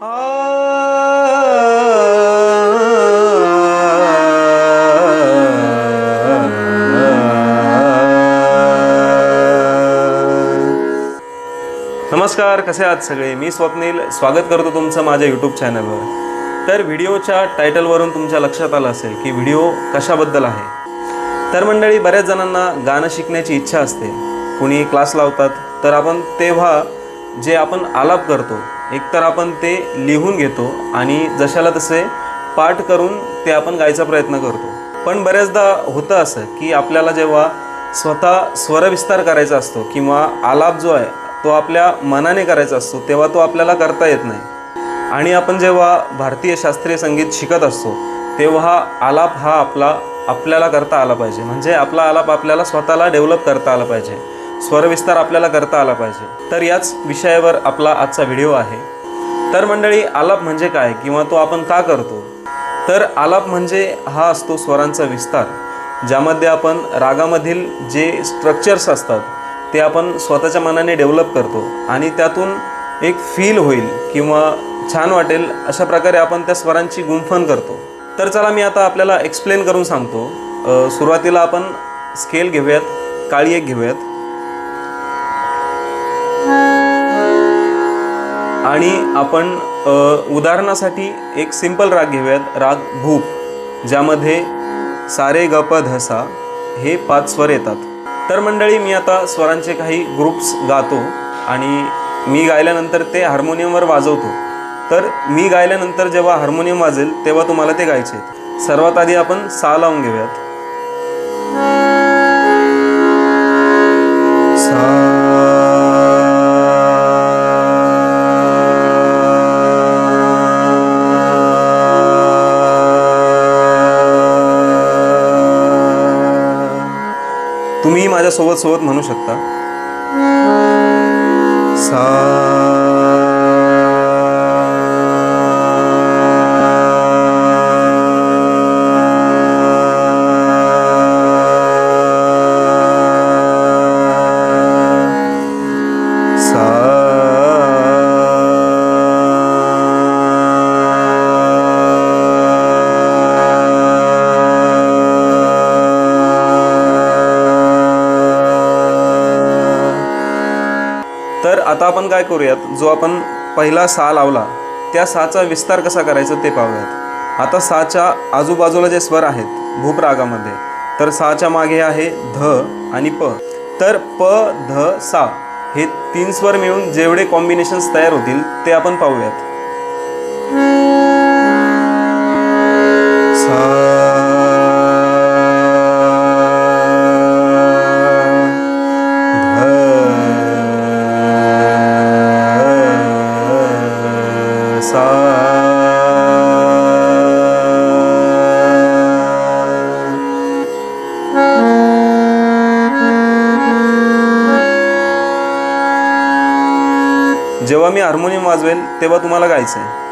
नमस्कार कसे आहात सगळे? मी स्वप्नील. स्वागत करतो तुमचं माझ्या यूट्यूब चॅनलवर तर व्हिडिओच्या टायटलवरून तुमच्या लक्षात आलं असेल की व्हिडिओ कशाबद्दल आहे. तर मंडळी बऱ्याच जणांना गाणं शिकण्याची इच्छा असते. कुणी क्लास लावतात तर आपण तेव्हा जे आपण आलाप करतो एकतर आपण ते लिहून घेतो आणि जशाला तसे पाठ करून ते आपण गायचा प्रयत्न करतो. पण बऱ्याचदा होतं असं की आपल्याला जेव्हा स्वतः स्वरविस्तार करायचा असतो किंवा आलाप जो आहे तो आपल्या मनाने करायचा असतो तेव्हा तो आपल्याला करता येत नाही. आणि आपण जेव्हा भारतीय शास्त्रीय संगीत शिकत असतो तेव्हा आलाप हा आपला आपल्याला करता आला पाहिजे. म्हणजे आपला आलाप आपल्याला स्वतःला डेव्हलप करता आला पाहिजे. स्वरविस्तार आपल्याला करता आला पाहिजे. तर याच विषयावर आपला आजचा व्हिडिओ आहे. तर मंडळी आलाप म्हणजे काय किंवा तो आपण का करतो? तर आलाप म्हणजे हा असतो स्वरांचा विस्तार ज्यामध्ये आपण रागामधील जे स्ट्रक्चर्स असतात ते आपण स्वतःच्या मनाने डेव्हलप करतो आणि त्यातून एक फील होईल किंवा छान वाटेल अशा प्रकारे आपण त्या स्वरांची गुंफण करतो. तर चला मी आता आपल्याला एक्सप्लेन करून सांगतो. सुरुवातीला आपण स्केल घेऊयात काळी एक घेऊयात. आणि आपण उदाहरणासाठी एक सिंपल राग घेऊयात. राग भूप ज्यामध्ये सारे ग धसा हे पाच स्वर येतात. तर मंडळी मी आता स्वरांचे काही ग्रुप्स गातो आणि मी गायल्यानंतर ते हार्मोनियमवर वाजवतो. तर मी गायल्यानंतर जेव्हा हार्मोनियम वाजेल तेव्हा तुम्हाला ते गायचे आहेत. सर्वात आधी आपण सा लावून घेऊयात. तुम्ही माझ्यासोबत सोबत म्हणू शकता. सा सा आता आपण काय करूयात? जो आपण पहिला सा लावला त्या साचा विस्तार कसा करायचा ते पाहूयात. आता साच्या आजूबाजूला जे स्वर आहेत भूपरागामध्ये तर साच्या मागे आहे ध आणि प. तर प ध सा हे तीन स्वर मिळून जेवढे कॉम्बिनेशन्स तयार होतील ते आपण पाहूयात. सा जेव्हा मी हार्मोनियम वाजवेल तेव्हा तुम्हाला गायचं आहे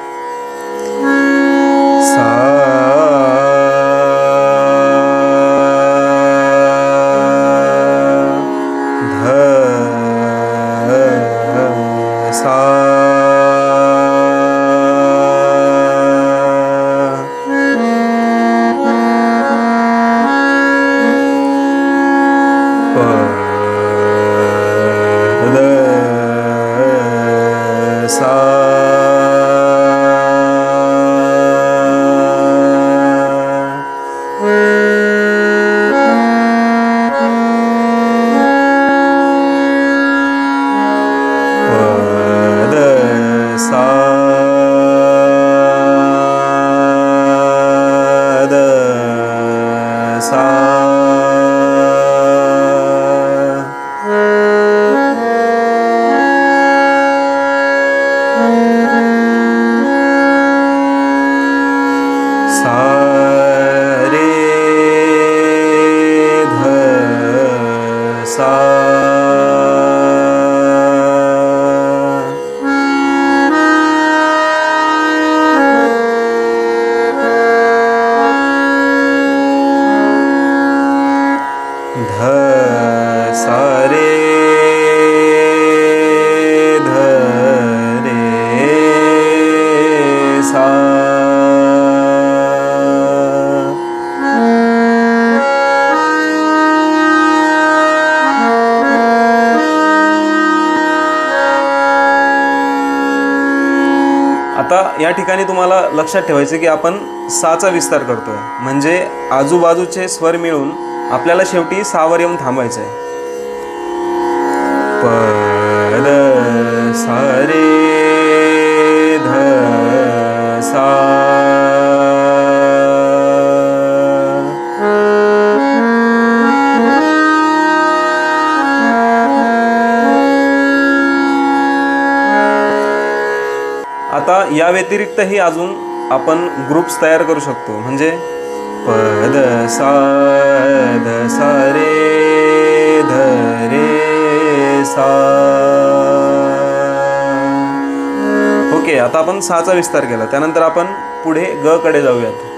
Oh uh... या ठिकाणी तुम्हाला लक्षात ठेवायचं की आपण साचा विस्तार करतोय. म्हणजे आजूबाजूचे स्वर मिळून आपल्याला शेवटी सावर येऊन थांबायचं आहे सारे आता या व्यतिरिक्तही अजून आपण ग्रुप्स तयार करू शकतो. म्हणजे पद सा ध सा रे ध रे सा. ओके आता आपण सहाचा विस्तार केला. त्यानंतर आपण पुढे ग कडे जाऊयात.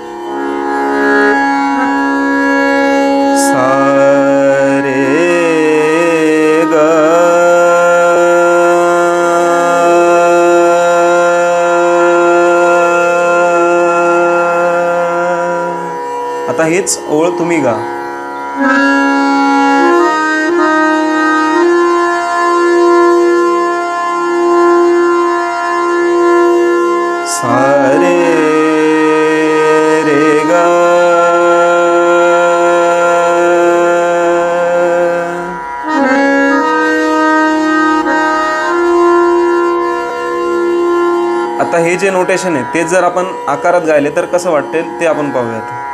हेच ओळ तुम्ही गा. सारे रे गा. ग आता हे जे नोटेशन आहे तेच जर आपण आकारात गायले तर कसं वाटेल ते आपण पाहूयात.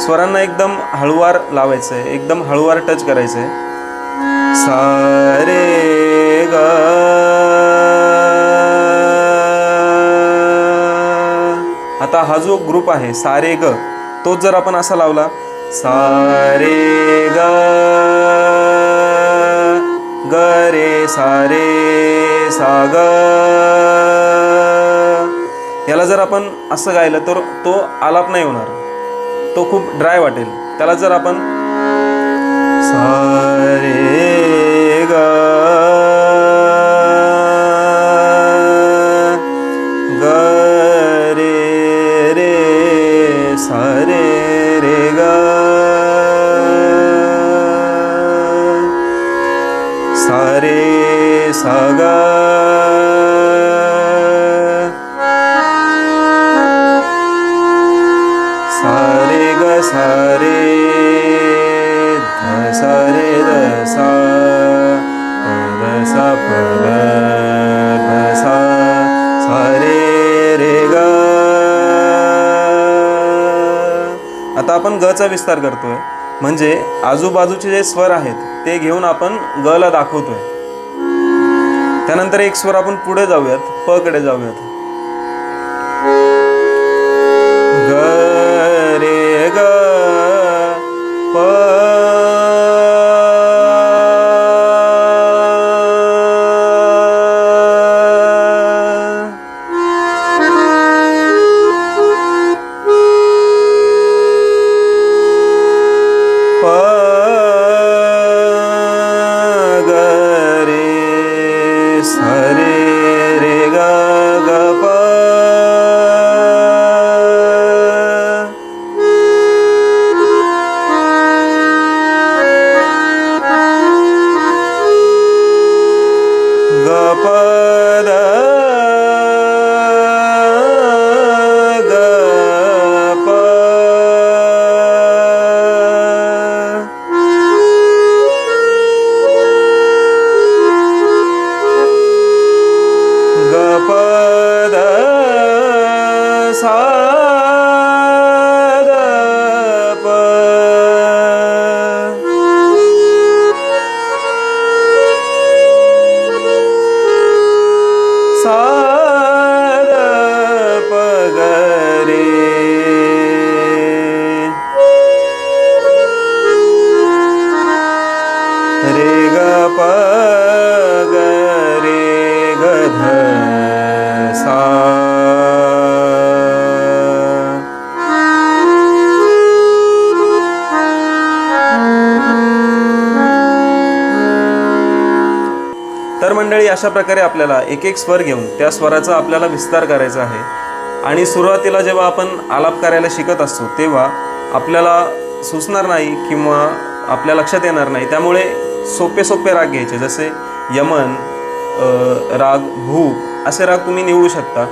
स्वरांना एकदम हळुवार लावायचं आहे एकदम हळुवार टच करायचं आहे रे ग। आता हा जो ग्रुप आहे सारे ग तोच जर आपण असा लावला सारे ग ग रे सारे सा ग याला जर आपण असं गायलं तर तो आलाप नाही होणार. तो खूप ड्राय वाटेल. त्याला जर आपण सारे सा रे ग सा रे ध सा रे सा प ध सा प ध सा रे रे ग. आता आपण ग चा विस्तार करतोय. म्हणजे आजूबाजूचे जे स्वर आहेत ते घेऊन आपण ग ला दाखवतोय. त्यानंतर एक स्वर आपण पुढे जाऊयात प कडे जाऊयात. さ अशा प्रकारे आपल्याला एक एक स्वर घेऊन त्या स्वराचा आपल्याला विस्तार करायचा आहे. आणि सुरुवातीला जेव्हा आपण आलाप करायला शिकत असतो तेव्हा आपल्याला सुचणार नाही किंवा आपल्या लक्षात येणार नाही. त्यामुळे सोपे सोपे राग घ्यायचे. जसे यमन राग भूप असे राग तुम्ही निवडू शकता.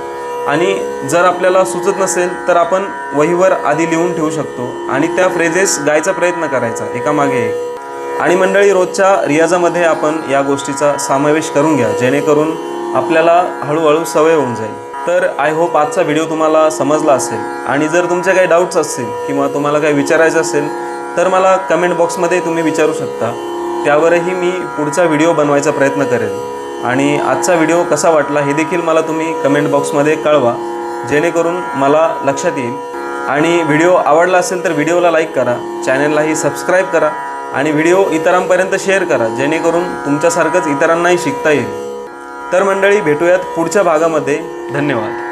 आणि जर आपल्याला सुचत नसेल तर आपण वहीवर आधी लिहून ठेवू शकतो. आणि त्या फ्रेजेस गायचा प्रयत्न करायचा. एकामागे एक. आणि मंडळी रोजच्या रियाजामध्ये आपण या गोष्टीचा समावेश करून घ्या जेणेकरून आपल्याला हळूहळू सवय होऊन जाईल. तर आय होप आजचा व्हिडिओ तुम्हाला समजला असेल. आणि जर तुमचे काही डाऊट्स असतील किंवा तुम्हाला काही विचारायचं असेल तर मला कमेंट बॉक्समध्ये तुम्ही विचारू शकता. त्यावरही मी पुढचा व्हिडिओ बनवायचा प्रयत्न करेन आणि आजचा व्हिडिओ कसा वाटला हे देखील मला तुम्ही कमेंट बॉक्समध्ये कळवा जेणेकरून मला लक्षात येईल. आणि व्हिडिओ आवडला असेल तर व्हिडिओला लाईक करा चॅनललाही सबस्क्राईब करा आणि व्हिडिओ इतरांपर्यंत शेअर करा जेणेकरून तुमच्यासारखंच इतरांनाही शिकता येईल. तर मंडळी भेटूयात पुढच्या भागामध्ये. धन्यवाद.